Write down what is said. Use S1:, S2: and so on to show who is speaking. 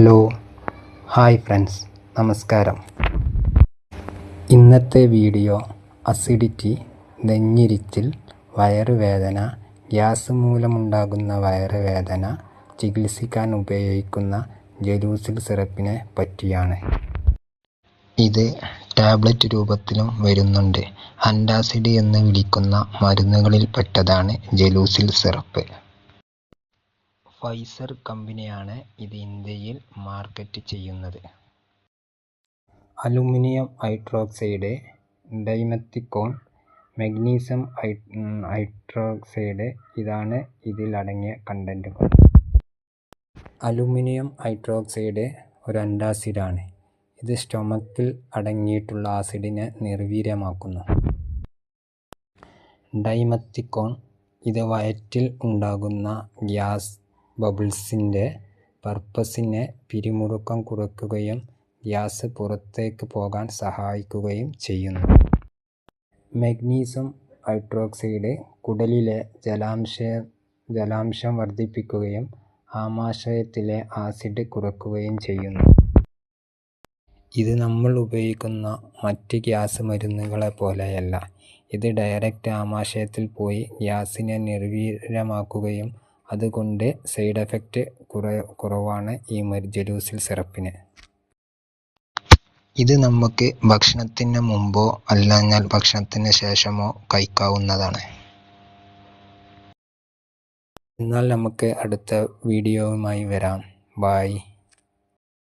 S1: Hello. Hi friends. നമസ്കാരം. ഇന്നത്തെ video acidity നെഞ്ഞിരിച്ചിൽ വയറുവേദന ഗ്യാസ് മൂലമുണ്ടാകുന്ന വയറുവേദന ചികിത്സിക്കാൻ ഉപയോഗിക്കുന്ന ജലൂസിൽ സിറപ്പിനെ പറ്റിയാണ്. ഇത് ടാബ്ലറ്റ് രൂപത്തിലും വരുന്നുണ്ട്. അൻഡാസിഡ് എന്ന് വിളിക്കുന്ന മരുന്നുകളിൽപ്പെട്ടതാണ് ജലൂസിൽ സിറപ്പ്. ഫൈസർ കമ്പനിയാണ് ഇത് ഇന്ത്യയിൽ മാർക്കറ്റ് ചെയ്യുന്നത്. Aluminium hydroxide dimethicone magnesium hydroxide ഇതാണ് ഇതിൽ അടങ്ങിയ കണ്ടന്റുകൾ അലുമിനിയം ഹൈഡ്രോക്സൈഡ് ഒരു അന്റാസിഡാണ് ഇത് സ്റ്റൊമക്കിൽ അടങ്ങിയിട്ടുള്ള ആസിഡിനെ നിർവീര്യമാക്കുന്നു. ഡൈമത്തിക്കോൺ ഇത് വയറ്റിൽ ഉണ്ടാകുന്ന ഗ്യാസ് ബബിൾസിന്റെ പർപ്പസിനെ പിരിമുറുക്കം കുറയ്ക്കുകയും ഗ്യാസ് പുറത്തേക്ക് പോകാൻ സഹായിക്കുകയും ചെയ്യുന്നു. മഗ്നീഷ്യം ഹൈഡ്രോക്സൈഡ് കുടലിലെ ജലാംശ ജലാംശം വർദ്ധിപ്പിക്കുകയും ആമാശയത്തിലെ ആസിഡ് കുറയ്ക്കുകയും ചെയ്യുന്നു. ഇത് നമ്മൾ ഉപയോഗിക്കുന്ന മറ്റ് ഗ്യാസ് മരുന്നുകളെ പോലെയല്ല. ഇത് ഡയറക്റ്റ് ആമാശയത്തിൽ പോയി ഗ്യാസിനെ നിർവീര്യമാക്കുകയും അതുകൊണ്ട് സൈഡ് എഫക്റ്റ് കുറ കുറവാണ് ഈ ജലൂസിൽ സിറപ്പിന്. ഇത് നമുക്ക് ഭക്ഷണത്തിന് മുമ്പോ അല്ലാഞ്ഞാൽ ഭക്ഷണത്തിന് ശേഷമോ കഴിക്കാവുന്നതാണ്. എന്നാൽ നമുക്ക് അടുത്ത വീഡിയോയുമായി വരാം. ബായ്